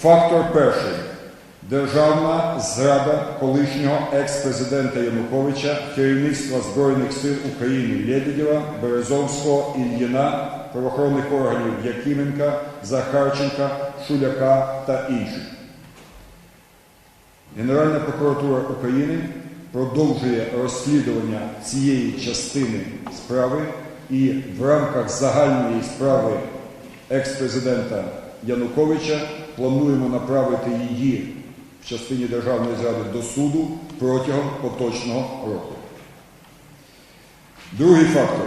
Фактор перший. Державна зрада колишнього екс-президента Януковича, керівництва Збройних сил України Лебедєва, Березовського, Ільїна, правоохоронних органів Якименка, Захарченка, Шуляка та інших. Генеральна прокуратура України продовжує розслідування цієї частини справи і в рамках загальної справи екс-президента Януковича плануємо направити її в частині державної зради до суду протягом поточного року. Другий фактор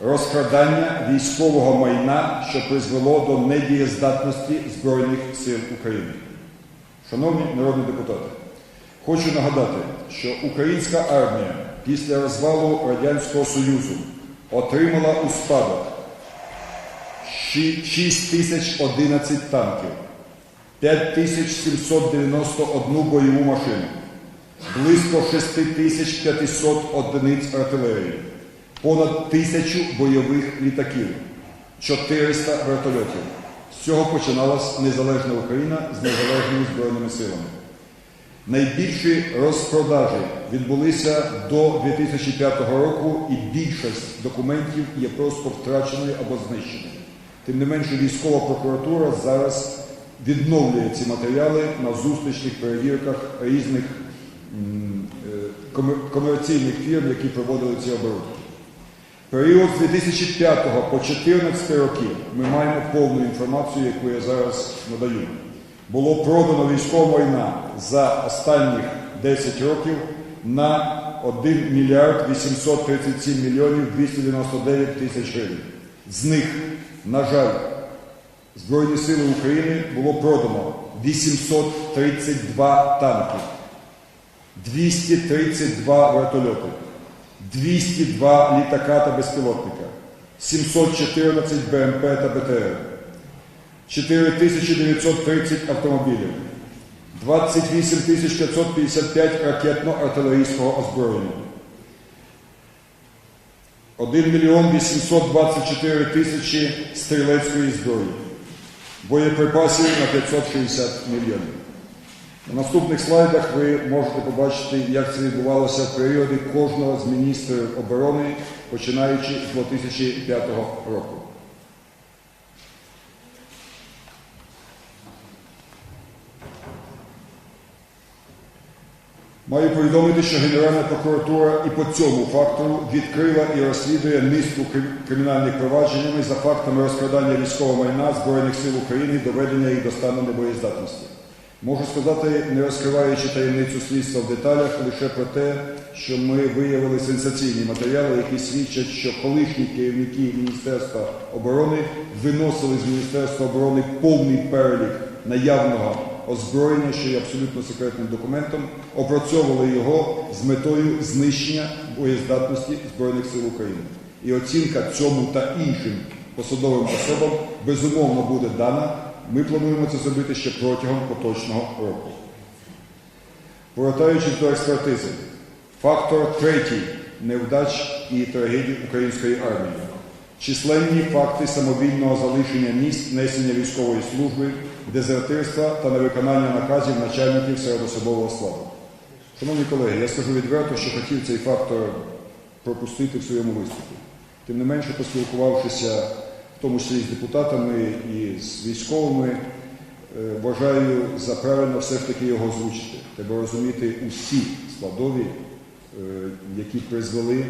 розкрадання військового майна, що призвело до недієздатності Збройних сил України. Шановні народні депутати, хочу нагадати, що українська армія після розвалу Радянського Союзу отримала у спадок 6011 танків, 5791 бойову машину, близько 6500 одиниць артилерії, понад тисячу бойових літаків, 400 вертольотів. З цього починалась незалежна Україна з незалежними збройними силами. Найбільші розпродажі відбулися до 2005 року, і більшість документів є просто втраченою або знищеною. Тим не менше, військова прокуратура зараз відновлює ці матеріали на зустрічних перевірках різних е, комер- комерційних фірм, які проводили ці оборудки. Період з 2005 по 2014 роки ми маємо повну інформацію, яку я зараз надаю. Було продано військового майна за останніх 10 років на 1 мільярд 837 мільйонів 299 тисяч гривень. З них, на жаль, Збройні сили України було продано 832 танки, 232 вертольоти, 202 літака та безпілотника, 714 БМП та БТР, 4930 автомобілів, 28 555 ракетно-артилерійського озброєння, 1 мільйон 824 тисячі стрілецької зброї, боєприпасів на 560 мільйонів. На наступних слайдах ви можете побачити, як це відбувалося в періоди кожного з міністрів оборони, починаючи з 2005 року. Маю повідомити, що Генеральна прокуратура і по цьому фактору відкрила і розслідує низку кримінальних провадженнями за фактами розкрадання військового майна Збройних сил України, доведення їх до стану небоєздатності. Можу сказати, не розкриваючи таємницю слідства в деталях, лише про те, що ми виявили сенсаційні матеріали, які свідчать, що колишні керівники Міністерства оборони виносили з Міністерства оборони повний перелік наявного озброєння, що є абсолютно секретним документом, опрацьовували його з метою знищення боєздатності Збройних сил України. І оцінка цьому та іншим посадовим особам безумовно буде дана. Ми плануємо це зробити ще протягом поточного року. Повертаючись до експертизи, фактор третій невдач і трагедій української армії. Численні факти самовільного залишення місць несення військової служби, дезертирства та невиконання наказів начальників середособового складу. Шановні колеги, я скажу відверто, що хотів цей фактор пропустити в своєму виступі. Тим не менше, поспілкувавшися в тому числі з депутатами і з військовими, е, вважаю за правильно все ж таки його озвучити. Треба розуміти усі складові, е, які призвели,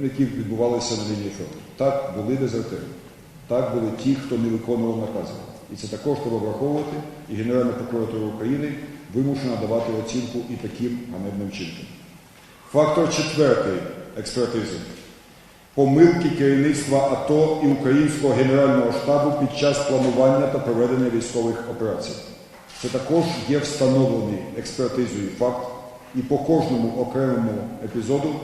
які відбувалися на лінії фронту. Так, були дезертири, так були ті, хто не виконував накази. І це також треба враховувати, і Генеральна прокуратура України вимушена давати оцінку і таким ганебним вчинкам. Фактор четвертий експертизи. Помилки керівництва АТО і Українського Генерального штабу під час планування та проведення військових операцій. Це також є встановлений експертизою факт, і по кожному окремому епізоду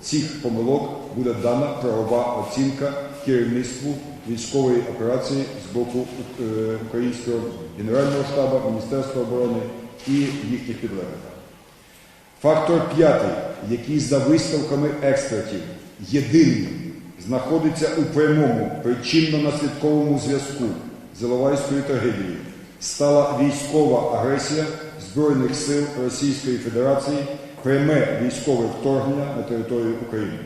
цих помилок буде дана правова оцінка керівництву військової операції з боку е, Українського Генерального штабу, Міністерства оборони і їхніх підлеглих. Фактор п'ятий, який за висновками експертів єдиний знаходиться у прямому причинно-наслідковому зв'язку з Іловайською трагедією, стала військова агресія Збройних сил Російської Федерації, пряме військове вторгнення на територію України.